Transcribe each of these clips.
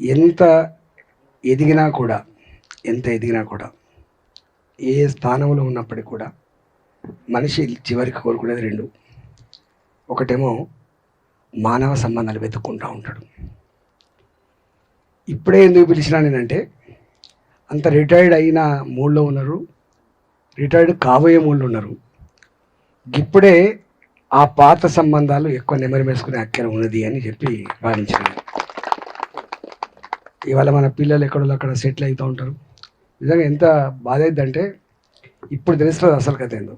ఎంత ఎదిగినా కూడా ఎంత ఎదిగినా కూడా ఏ స్థానంలో ఉన్నప్పటికీ కూడా మనిషి చివరికి కోరుకునేది రెండు. ఒకటేమో మానవ సంబంధాలు వెతుక్కుంటూ ఉంటాడు. ఇప్పుడే ఎందుకు పిలిచినా నేనంటే అంత రిటైర్డ్ అయిన మూడ్లో ఉన్నారు రిటైర్డ్ కాబోయే మూడ్లో ఉన్నారు. ఇప్పుడే ఆ పాత సంబంధాలు ఎక్కువ నెమరు వేసుకునే అక్కర ఉన్నది అని చెప్పి భావించాను. ఇవాళ మన పిల్లలు ఎక్కడో అక్కడ సెటిల్ అవుతూ ఉంటారు. నిజంగా ఎంత బాధ అయిందంటే ఇప్పుడు తెలుస్తుంది అసలు కథ ఏందో.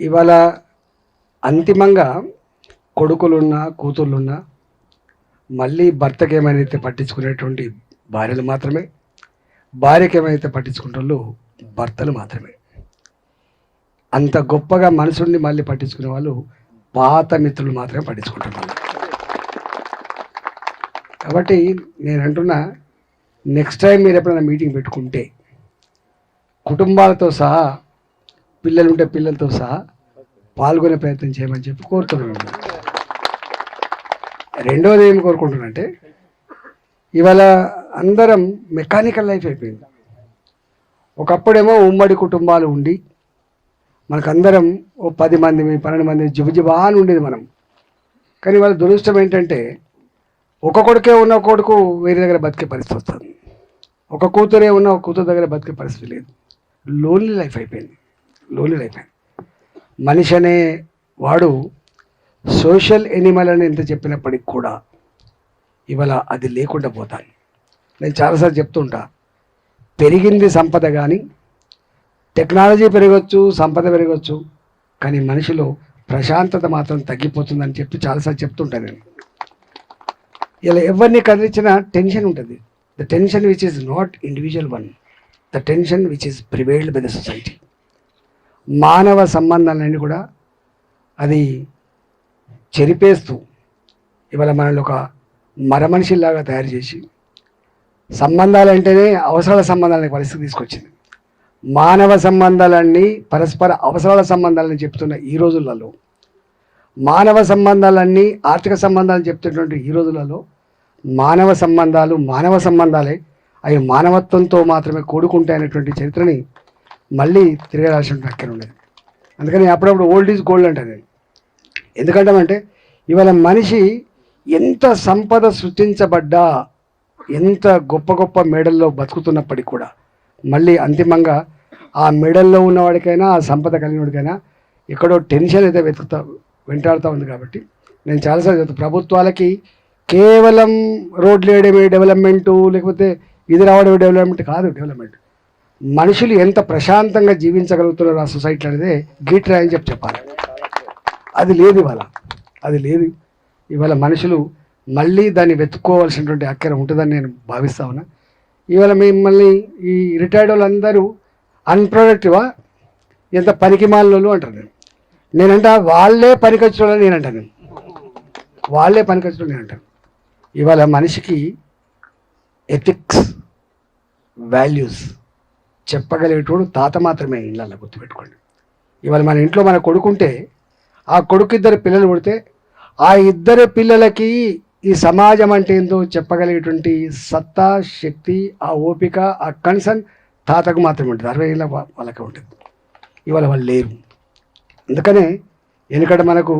ఇవాళ అంతిమంగా కొడుకులున్నా కూతుళ్ళున్నా మళ్ళీ భర్తకి ఏమైనా పట్టించుకునేటువంటి భార్యలు మాత్రమే భార్యకి ఏమైతే పట్టించుకుంటారో భర్తలు మాత్రమే. అంత గొప్పగా మనసుని మళ్ళీ పట్టించుకునే వాళ్ళు పాత మిత్రులు మాత్రమే పట్టించుకుంటున్నారు. కాబట్టి నేను అంటున్నా నెక్స్ట్ టైం మీరు ఎప్పుడైనా మీటింగ్ పెట్టుకుంటే కుటుంబాలతో సహా పిల్లలుంటే పిల్లలతో సహా పాల్గొనే ప్రయత్నం చేయమని చెప్పి కోరుతున్నాను రెండోది ఏం కోరుకుంటున్నానంటే ఇవాళ అందరం మెకానికల్ లైఫ్ అయిపోయింది. ఒకప్పుడేమో ఉమ్మడి కుటుంబాలు ఉండి మనకందరం ఓ పది మంది పన్నెండు మంది జిబుజిబా అని ఉండేది మనం. కానీ వాళ్ళ దురదృష్టం ఏంటంటే ఒక కొడుకే ఉన్న కొడుకు వేరే దగ్గర బతికే పరిస్థితి వస్తుంది. ఒక కూతురే ఉన్న ఒక కూతురు దగ్గర బతికే పరిస్థితి లేదు. లోన్లీ లైఫ్ అయిపోయింది. లోన్లీ లైఫ్ అయింది మనిషి అనే వాడు సోషల్ ఎనిమల్ అని ఎంత చెప్పినప్పటికి కూడా ఇవాళ అది లేకుండా పోతాను నేను చాలాసార్లు చెప్తుంటా పెరిగింది సంపద కానీ టెక్నాలజీ పెరగచ్చు సంపద పెరగచ్చు కానీ మనిషిలో ప్రశాంతత మాత్రం తగ్గిపోతుందని చెప్పి చాలాసార్లు చెప్తుంటాను నేను. ఇలా ఎవరిని కదిలించినా టెన్షన్ ఉంటుంది. The tension which is not individual one the tension which is prevailed by the society మానవ సంబంధాలన్నీ కూడా అది చెరిపేస్తూ ఇవాళ మనల్ని ఒక మరమనిషిలాగా తయారు చేసి సంబంధాలు అంటేనే అవసరాల సంబంధాలని పరిస్థితి తీసుకొచ్చింది. మానవ సంబంధాలన్నీ పరస్పర అవసరాల సంబంధాలని చెప్తున్న ఈ రోజులలో మానవ సంబంధాలన్నీ ఆర్థిక సంబంధాలు చెప్తున్నటువంటి ఈ రోజులలో మానవ సంబంధాలు మానవ సంబంధాలే. అవి మానవత్వంతో మాత్రమే కూడుకుంటాయనేటువంటి చరిత్రని మళ్ళీ తిరగరాల్సిన అక్కడ ఉండేది. అందుకని అప్పుడప్పుడు ఓల్డ్ ఈజ్ గోల్డ్ అంటే నేను ఎందుకంటామంటే ఇవాళ మనిషి ఎంత సంపద సృష్టించబడ్డా ఎంత గొప్ప గొప్ప మెడల్లో బతుకుతున్నప్పటికీ కూడా మళ్ళీ అంతిమంగా ఆ మెడల్లో ఉన్నవాడికైనా ఆ సంపద కలిగినవాడికైనా ఎక్కడో టెన్షన్ అయితే వెతుకుతా వెంటాడుతూ ఉంది కాబట్టి నేను చాలాసార్లు చెప్తాను ప్రభుత్వాలకి కేవలం రోడ్లు వేయడమే డెవలప్మెంటు లేకపోతే ఇది రావడమే డెవలప్మెంట్ కాదు డెవలప్మెంట్. మనుషులు ఎంత ప్రశాంతంగా జీవించగలుగుతున్నారు ఆ సొసైటీ అనేది గీట్రా అని చెప్పి చెప్పాలి. అది లేదు ఇవాళ. అది లేదు. ఇవాళ మనుషులు మళ్ళీ దాన్ని వెతుక్కోవాల్సినటువంటి అక్కర ఉంటుందని నేను భావిస్తా ఉన్నా. ఇవాళ మిమ్మల్ని ఈ రిటైర్డ్ వాళ్ళందరూ అన్ప్రొడక్టివా ఎంత పనికి మాలలో అంటారు నేను. నేనంట వాళ్ళే పనికొచ్చిన నేను అంటాను. వాళ్ళే పనికొచ్చిన నేను అంటాను. ఇవాళ మనిషికి ఎథిక్స్ వాల్యూస్ చెప్పగలిగేటోడు తాత మాత్రమే ఇళ్ళల్లో గుర్తుపెట్టుకోండి. ఇవాళ మన ఇంట్లో మన కొడుకుంటే ఆ కొడుకు ఇద్దరు పిల్లలు పుడితే ఆ ఇద్దరు పిల్లలకి ఈ సమాజం అంటే ఏందో చెప్పగలిగేటువంటి సత్తా శక్తి ఆ ఓపిక ఆ కన్సర్న్ తాతకు మాత్రమే ఉంటుంది. అరవై ఏళ్ళ వాళ్ళకి ఉంటుంది. ఇవాళ వాళ్ళు లేరు. అందుకనే ఎందుకంటే మనకు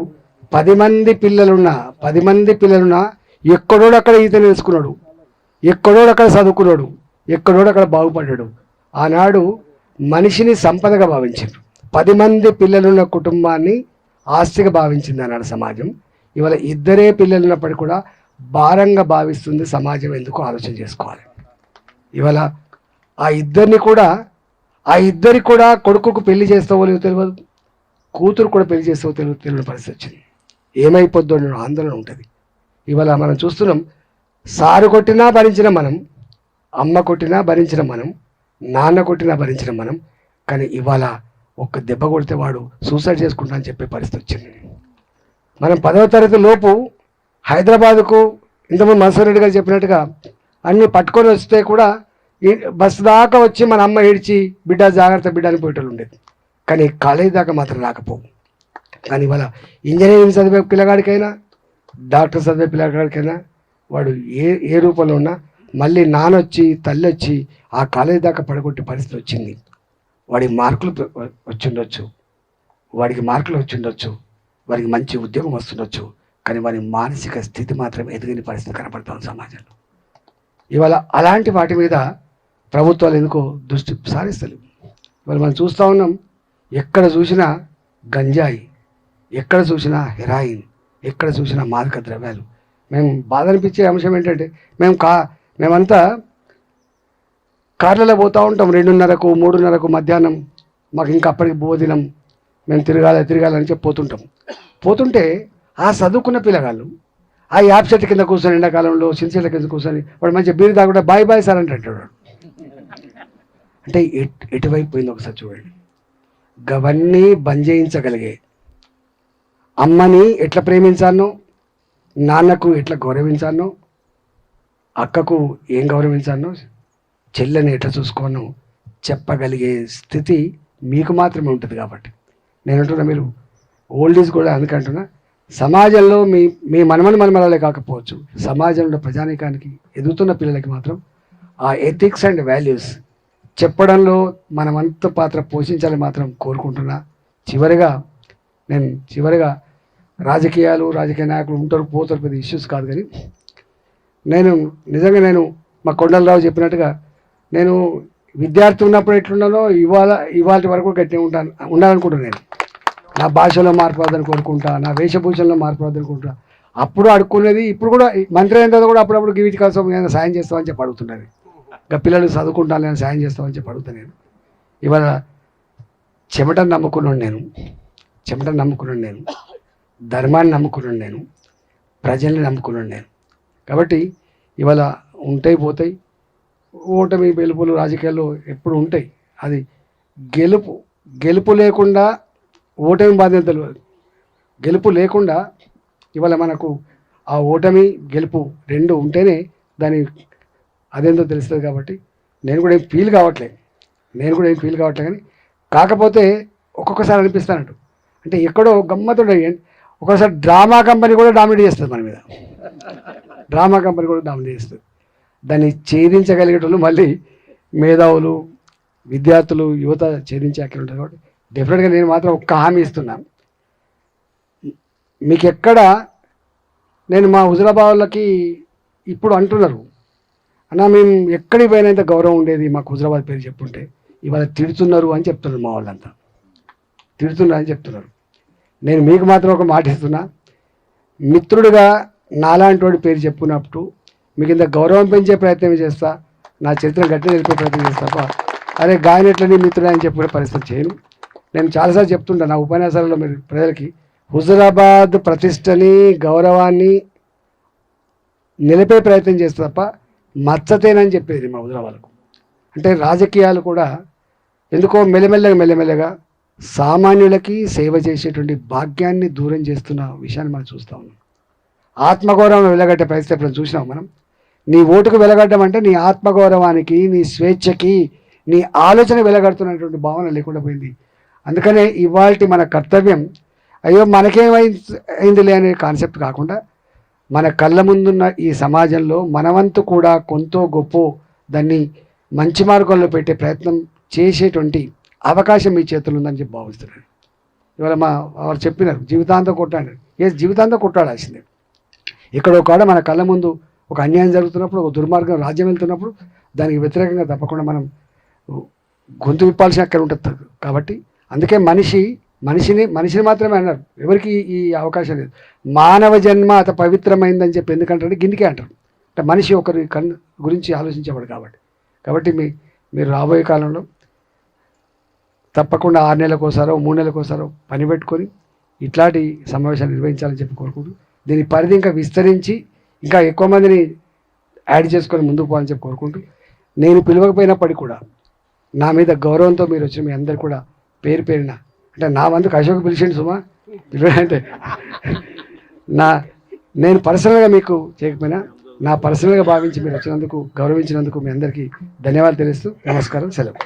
పది మంది పిల్లలున్నా పది మంది పిల్లలున్నా ఎక్కడోడు అక్కడ ఈత నేర్చుకున్నాడు. ఎక్కడోడు అక్కడ చదువుకున్నాడు. ఎక్కడోడు అక్కడ బాగుపడ్డాడు. ఆనాడు మనిషిని సంపదగా భావించారు. పది మంది పిల్లలున్న కుటుంబాన్ని ఆస్తిగా భావించింది అన్నాడు సమాజం. ఇవాళ ఇద్దరే పిల్లలు ఉన్నప్పటికీ కూడా భారంగా భావిస్తుంది సమాజం ఎందుకు ఆలోచన చేసుకోవాలి. ఇవాళ ఆ ఇద్దరిని కూడా ఆ ఇద్దరి కూడా కొడుకుకు పెళ్ళి చేస్తావో లేదో తెలియదు. కూతురు కూడా పెళ్ళి చేస్తావో తెలియదు తెలియని పరిస్థితి వచ్చింది. ఏమైపోద్దో అనే ఆందోళన ఉంటుంది. ఇవాళ మనం చూస్తున్నాం సారు కొట్టినా భరించిన మనం అమ్మ కొట్టినా భరించిన మనం నాన్న కొట్టినా భరించిన మనం కానీ ఇవాళ ఒక్క దెబ్బ కొడితే వాడు సూసైడ్ చేసుకుంటా అని చెప్పే పరిస్థితి వచ్చింది. మనం పదవ తరగతి లోపు హైదరాబాద్కు ఇంతకుముందు మన్సూర్ రెడ్డి గారు చెప్పినట్టుగా అన్ని పట్టుకొని వస్తే కూడా ఈ బస్సు దాకా వచ్చి మన అమ్మ ఏడ్చి బిడ్డ జాగ్రత్త బిడ్డ అని పోయేటోళ్ళు ఉండేది. కానీ కాలేజీ దాకా మాత్రం రాకపోవు. కానీ ఇవాళ ఇంజనీరింగ్ చదివే పిల్లగాడికైనా డాక్టర్ చదివే పిల్లగాడికైనా వాడు ఏ ఏ రూపంలో ఉన్నా మళ్ళీ నానొచ్చి తల్లి వచ్చి ఆ కాలేజీ దాకా పడగొట్టే పరిస్థితి వచ్చింది. వాడి మార్కులు వచ్చిండొచ్చు. వాడికి మార్కులు వచ్చిండొచ్చు. వాడికి మంచి ఉద్యోగం వస్తుండొచ్చు. కానీ వారి మానసిక స్థితి మాత్రం ఎదిగిన పరిస్థితి కనపడుతుంది సమాజంలో. ఇవాళ అలాంటి వాటి మీద ప్రభుత్వాలు ఎందుకో దృష్టి సారిస్తలేవు. ఇవాళ మనం చూస్తూ ఉన్నాం ఎక్కడ చూసినా గంజాయి ఎక్కడ చూసినా హెరాయిన్. ఎక్కడ చూసినా మాదక ద్రవ్యాలు. మేము బాధ అనిపించే అంశం ఏంటంటే మేము కా మేమంతా కార్లలో పోతూ ఉంటాం. రెండున్నరకు మూడున్నరకు మధ్యాహ్నం మాకు ఇంకా అప్పటికి భోజనం మేము తిరగాలి తిరగాలని చెప్పి పోతుంటాం. పోతుంటే ఆ చదువుకున్న పిల్లగాళ్ళు ఆ యాప్ చెట్టు కింద కూర్చొని ఎండాకాలంలో చెట్ల కింద కూర్చొని వాడు మంచిగా బీరు తాగుంటే బాయ్ బాయ్ సార్ అంటే అంటాడు అంటే ఎటు ఎటువైపు పోయింది ఒకసారి చూడండి. గవన్నీ బంద్ చేయించగలిగే అమ్మని ఎట్లా ప్రేమించానో నాన్నకు ఎట్లా గౌరవించానో అక్కకు ఏం గౌరవించానో చెల్లెని ఎట్లా చూసుకోనో చెప్పగలిగే స్థితి మీకు మాత్రమే ఉంటుంది కాబట్టి. నేను అంటున్నా మీరు ఓల్డ్ ఈజ్ కూడా అందుకంటున్నా సమాజంలో మీ మీ మనమని మనమలలే కాకపోవచ్చు. సమాజంలో ప్రజానీకానికి ఎదుగుతున్న పిల్లలకి మాత్రం ఆ ఎథిక్స్ అండ్ వాల్యూస్ చెప్పడంలో మనమంత పాత్ర పోషించాలని మాత్రం కోరుకుంటున్నా. చివరిగా నేను చివరిగా రాజకీయాలు రాజకీయ నాయకులు ఉంటారు పోతారు పెద్ద ఇష్యూస్ కాదు కానీ నేను నిజంగా నేను మా కొండలరావు చెప్పినట్టుగా నేను విద్యార్థి ఉన్నప్పుడు ఎట్లున్నానో ఇవాళ ఇవాళ వరకు గట్టి ఉంటాను ఉండాలనుకుంటున్నాను నేను. నా భాషలో మార్పు రాదని కోరుకుంటా నా వేషభూషణలో మార్పు రాదని కోరుకుంటా. అప్పుడు అడుక్కునేది ఇప్పుడు కూడా మంత్రి అయిన తర్వాత కూడా అప్పుడప్పుడు వీటి కోసం నేను సాయం చేస్తామని చెప్పి అడుగుతున్నది ఇంకా పిల్లలు చదువుకుంటాను నేను సాయం చేస్తామని చెప్పి అడుగుతాను నేను. ఇవాళ చెమటను నమ్ముకున్నాను నేను. చెమటను నమ్ముకున్నాను నేను. ధర్మాన్ని నమ్ముకున్నాను నేను. ప్రజల్ని నమ్ముకున్నాను నేను. కాబట్టి ఇవాళ ఉంటాయి పోతాయి. ఓటమి గెలుపులు రాజకీయాల్లో ఎప్పుడు ఉంటాయి. అది గెలుపు గెలుపు లేకుండా ఓటమి బాధ్యత తెలియదు. గెలుపు లేకుండా ఇవాళ మనకు ఆ ఓటమి గెలుపు రెండు ఉంటేనే దాని అదేందో తెలుస్తుంది కాబట్టి నేను కూడా ఏం ఫీల్ కావట్లేదు నేను కూడా ఏం ఫీల్ కావట్లేదు కానీ కాకపోతే ఒక్కొక్కసారి అనిపిస్తానట్టు అంటే ఎక్కడో గమ్మతుండే ఒకసారి డ్రామా కంపెనీ కూడా డామినేట్ చేస్తుంది మన మీద. డ్రామా కంపెనీ కూడా డామినేట్ చేస్తుంది. దాన్ని ఛేదించగలిగేటోళ్ళు మళ్ళీ మేధావులు విద్యార్థులు యువత ఛేదించే ఉంటుంది కాబట్టి డెఫినెట్గా నేను మాత్రం ఒక్క హామీ ఇస్తున్నాను మీకు ఎక్కడ నేను మా హుజరాబాద్లకి ఇప్పుడు అంటున్నారు. అన్న మేము ఎక్కడికి పోయినంత గౌరవం ఉండేది మాకు హుజరాబాద్ పేరు చెప్పుంటే. ఇవాళ తిడుతున్నారు అని చెప్తున్నారు మా వాళ్ళంతా. తిడుతున్నారు అని చెప్తున్నారు నేను మీకు మాత్రం ఒక మాట ఇస్తున్నా. మిత్రుడిగా నాలాంటి వాడి పేరు చెప్పుకున్నప్పుడు మీకు ఇంత గౌరవం పెంచే ప్రయత్నం చేస్తా. నా చరిత్ర గట్టి నిలిపే ప్రయత్నం చేస్తా. తప్ప అరే గాయనట్లని మిత్రుడు అని చెప్పే పరిస్థితి చేయను. నేను చాలాసార్లు చెప్తుంటా నా ఉపన్యాసాలలో మీరు ప్రజలకి హుజరాబాద్ ప్రతిష్టని గౌరవాన్ని నిలిపే ప్రయత్నం చేస్తే తప్ప మచ్చతేనని చెప్పేది మా హుజరాబాద్కు. అంటే రాజకీయాలు కూడా ఎందుకో మెల్లమెల్లగా మెల్లమెల్లగా సామాన్యులకి సేవ చేసేటువంటి భాగ్యాన్ని దూరం చేస్తున్న విషయాన్ని మనం చూస్తూ ఉన్నాం. ఆత్మగౌరవం వెలగట్టే పరిస్థితి ఎప్పుడు చూసినాం మనం? నీ ఓటుకు వెలగడ్డం అంటే నీ ఆత్మగౌరవానికి నీ స్వేచ్ఛకి నీ ఆలోచన వెలగడుతున్నటువంటి భావన లేకుండా పోయింది. అందుకనే ఇవాళ మన కర్తవ్యం అయ్యో మనకేమైంది అయిందిలే అనే కాన్సెప్ట్ కాకుండా మన కళ్ళ ముందున్న ఈ సమాజంలో మనవంతు కూడా కొంతో గొప్ప దాన్ని మంచి మార్గంలో పెట్టే ప్రయత్నం చేసేటువంటి అవకాశం మీ చేతులు ఉందని చెప్పి భావిస్తున్నాడు. ఇవాళ మా వారు చెప్పినారు జీవితాంతం కొట్టాడు. ఏ జీవితాంతం కొట్టాడాల్సిందే ఇక్కడ ఒక మన కళ్ళ ముందు ఒక అన్యాయం జరుగుతున్నప్పుడు ఒక దుర్మార్గం రాజ్యం వెళ్తున్నప్పుడు దానికి వ్యతిరేకంగా తప్పకుండా మనం గొంతు విప్పాల్సిన అక్కడ ఉంటుంది కాబట్టి అందుకే మనిషి మనిషిని మనిషిని మాత్రమే అన్నారు. ఎవరికి ఈ అవకాశం లేదు. మానవ జన్మ అత పవిత్రమైందని చెప్పి ఎందుకంటారు గిన్నికే అంటారు. అంటే మనిషి ఒకరి కన్ను గురించి ఆలోచించేవాడు కాబట్టి. కాబట్టి మీ మీరు రాబోయే కాలంలో తప్పకుండా ఆరు నెలలకోసారో మూడు నెలలకోసారో పని పెట్టుకొని ఇట్లాంటి సమావేశాలు నిర్వహించాలని చెప్పి కోరుకుంటూ దీని పరిధి ఇంకా విస్తరించి ఇంకా ఎక్కువ మందిని యాడ్ చేసుకొని ముందుకు పోవాలని చెప్పి కోరుకుంటూ నేను పిలవకపోయినప్పటికీ కూడా నా మీద గౌరవంతో మీరు వచ్చిన మీ అందరు కూడా పేరు పేరిన అంటే నా వంతుకు అశోక్ పిలిచిండు సుమా అంటే నా నేను పర్సనల్గా మీకు చేయకపోయినా నా పర్సనల్గా భావించి మీరు వచ్చినందుకు గౌరవించినందుకు మీ అందరికీ ధన్యవాదాలు తెలుస్తూ నమస్కారం సెలవు.